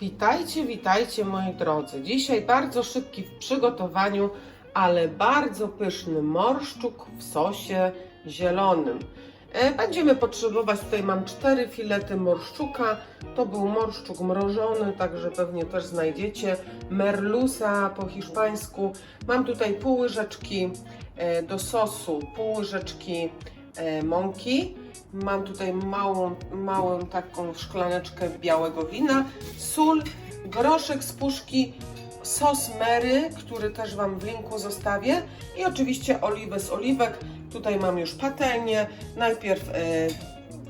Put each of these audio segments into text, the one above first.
Witajcie, witajcie moi drodzy. Dzisiaj bardzo szybki w przygotowaniu, ale bardzo pyszny morszczuk w sosie zielonym. E, Będziemy potrzebować, tutaj mam cztery filety morszczuka. To był morszczuk mrożony, także pewnie też znajdziecie. Merluza po hiszpańsku. Mam tutaj pół łyżeczki e, do sosu, pół łyżeczki mąki. Mam tutaj małą, małą taką szklaneczkę białego wina, sól, groszek z puszki, sos Mary, który też Wam w linku zostawię i oczywiście oliwę z oliwek. Tutaj mam już patelnię. Najpierw e,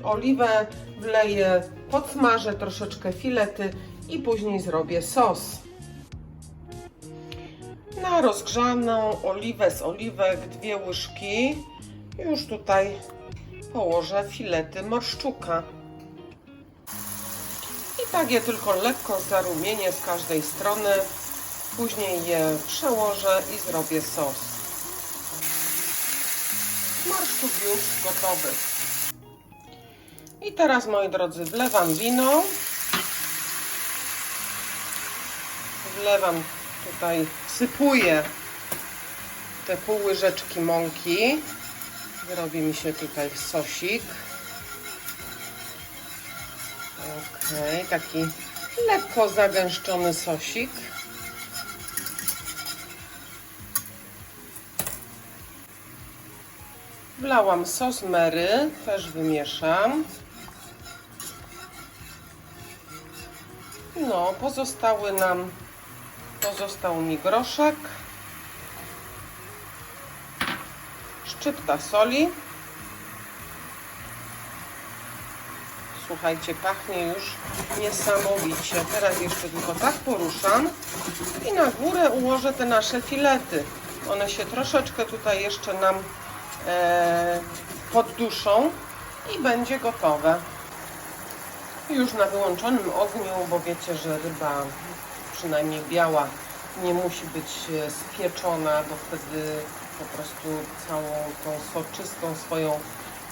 oliwę wleję, podsmażę troszeczkę filety i później zrobię sos. Na rozgrzaną oliwę z oliwek dwie łyżki. Już tutaj położę filety morszczuka. I tak je tylko lekko zarumienię z każdej strony. Później je przełożę i zrobię sos. Morszczuk już gotowy. I teraz, moi drodzy, wlewam wino. Wlewam tutaj, sypuję te pół łyżeczki mąki. Robi mi się tutaj sosik. Ok, taki lekko zagęszczony sosik. Wlałam sos Mary, też wymieszam. No, pozostały nam, pozostał mi groszek. Szczypta soli. Słuchajcie, pachnie już niesamowicie. Teraz jeszcze tylko tak poruszam i na górę ułożę te nasze filety. One się troszeczkę tutaj jeszcze nam e, podduszą i będzie gotowe. Już na wyłączonym ogniu, bo wiecie, że ryba, przynajmniej biała, nie musi być e, spieczona, bo wtedy po prostu całą tą soczystą swoją,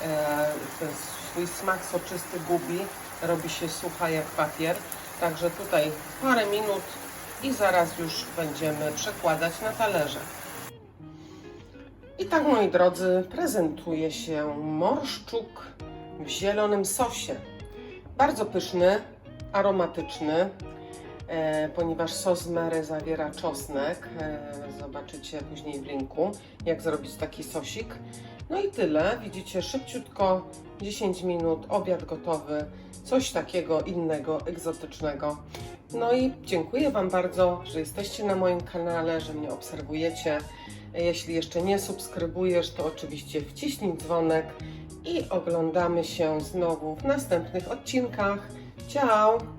e, ten swój smak soczysty gubi, robi się sucha jak papier. Także tutaj parę minut i zaraz już będziemy przekładać na talerze. I tak, moi drodzy, prezentuje się morszczuk w zielonym sosie. Bardzo pyszny, aromatyczny, ponieważ sos Mary zawiera czosnek. E, zobaczycie później w linku, jak zrobić taki sosik. No i tyle. Widzicie, szybciutko, 10 minut, obiad gotowy. Coś takiego innego, egzotycznego. No i dziękuję Wam bardzo, że jesteście na moim kanale, że mnie obserwujecie. Jeśli jeszcze nie subskrybujesz, to oczywiście wciśnij dzwonek i oglądamy się znowu w następnych odcinkach. Ciao!